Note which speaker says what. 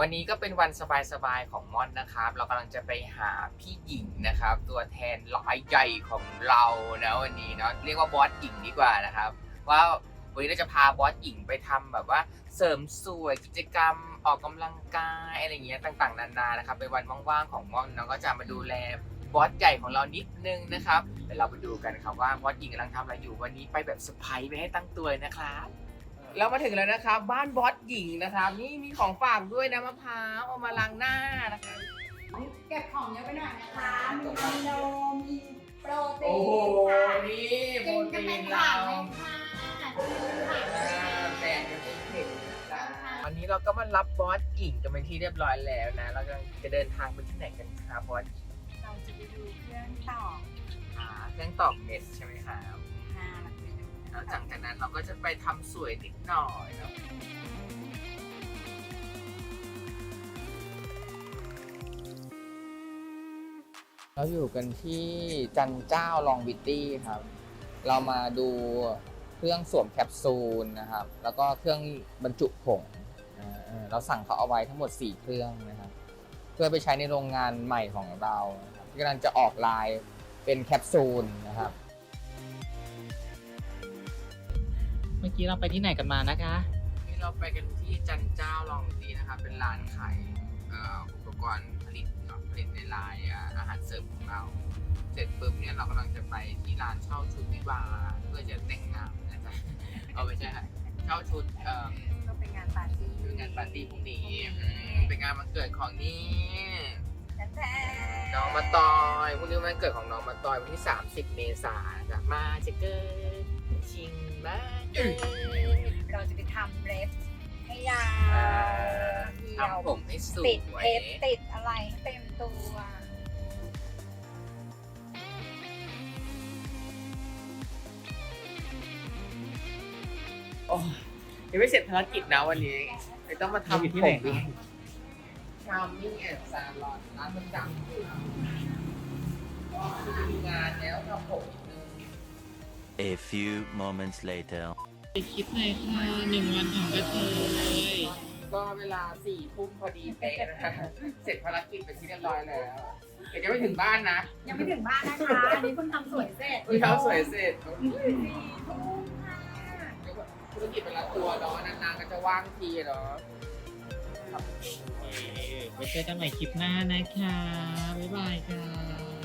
Speaker 1: วันนี้ก็เป็นวันสบายๆของม่อนนะครับ เรากำลังจะไปหาพี่หญิงนะครับ ตัวแทนรายใหญ่ของเรานะวันนี้เนาะเรียกว่าบอสหญิงดีกว่านะครับ ว่าวันนี้เราจะพาบอสหญิงไปทำแบบว่าเสริมสวยกิจกรรมออกกำลังกายอะไรอย่างเงี้ยต่างๆนานานะครับเป็นวันว่างๆของม่อนเราก็จะมาดูแลบอสใหญ่ของเรานิดนึงนะครับเดี๋ยวเราไปดูกันครับว่าบอสหญิงกำลังทำอะไรอยู่วันนี้ไปแบบเซอร์ไพรส์ไปให้ตั้งตัวเลยนะครับ เรามาถึงแล้วนะครับ บ้านบอสหญิงนะครับ นี่มีของฝากด้วยนะมะพร้าวเอามาล้างหน้านะครับ
Speaker 2: เก็บของเยอะไปหน่อยนะคะ มีอะมิโนมีโปรตี
Speaker 1: โอ้โห
Speaker 2: นค่ะ
Speaker 1: นี่โปร
Speaker 2: กินกัน
Speaker 1: ตี
Speaker 2: เป็น
Speaker 1: น
Speaker 2: ถั
Speaker 1: เรา
Speaker 2: งเลยค่ะกินถัง
Speaker 1: อ่าแบ่งกันเป็นเข่งนะวันนี้เราก็มารับบอสหญิงกันเป็นที่เรียบร้อยแล้วนะเราจะจะเดินทางไปที่ไหนกันครับบอส
Speaker 2: เราจะไปดูเครื่องต่อ
Speaker 1: อ่าเครื่องตอกเม็ดใช่ไหมครับ
Speaker 2: เรา
Speaker 1: ก็จะไปทำสวยนิดหน่อยเนาะเราอยู่กันที่จันเจ้าลองวิตตี้ครับ เรามาดูเครื่องสวมแคปซูลนะครับ แล้วก็เครื่องบรรจุผงเราสั่งเขาเอาไว้ทั้งหมด 4 เครื่องนะครับ เพื่อไปใช้ในโรงงานใหม่ของเราที่กำลังจะออกลายเป็นแคปซูลนะครับ
Speaker 3: เมื่อกี้เราไปที่ไหนกันมานะคะ
Speaker 1: นี่เราไปกันที่จันเจ้าลองดีนะครับ เป็นร้านขายเอ่ออุปกรณ์ผลิตเนาะผลิตในลายอะอาหารเสริมของเรา เสร็จปุ๊บเนี่ยเรากำลังจะไปที่ร้านเช่าชุดวิวาห์เพื่อจะแต่งงานนะจ๊ะเอาไม่ใช่ค่ะเช่าชุดเอ่อ
Speaker 2: ก็เป็นงานปาร์ตี้
Speaker 1: เป็นงานปาร์ตี้พรุ่งนี้อืมเป็นงานวันเกิดของนี่
Speaker 2: แท้
Speaker 1: น้อง มาตอยพรุ่งนี้วันเกิดของน้องมาตอยวันที่ 30 เมษายนจ้ะมาจะเกิดชิงมาเกิด
Speaker 2: เราจะไปทำเล็บให้ยา
Speaker 1: อ่าว
Speaker 2: เหี่ยว
Speaker 1: ทำผมให้สวย
Speaker 2: ติดเพชรติดอะไรให้เต็มตัว
Speaker 1: โอ้ยยังไม่เสร็จภารกิจนะวันนี้เลยต้องมาทำ
Speaker 3: อยู่ที่ไหน
Speaker 1: ผม
Speaker 3: คะ
Speaker 1: ชามมิ่งแอนด์ซาลอนร้านประจำที่เราก็มีงานแล้วทำผมนิดนึง
Speaker 4: A few moments later.
Speaker 3: ไปคิดเลยค่ะหนึ่งวันของกระเทย
Speaker 1: ก็เวลาสี่ทุ่มพอดีเป๊ะนะคะเสร็จภารกิจเป็นที่เรียบร้อยแล้วเดี๋ยวจะไปถึงบ้านนะ
Speaker 2: ยังไม่ถึงบ้านนะคะอันนี้เพิ่งทำสวยเสร็จ
Speaker 1: คุยเท้าสวยเสร็จ
Speaker 2: สี่ทุ่มค่ะ
Speaker 1: ธุรกิจเป็นละตัวเนาะนานๆก็จะว่างทีเนาะ
Speaker 3: ไว้เจอกันใหม่คลิปหน้านะคะ บ๊ายบายค่ะ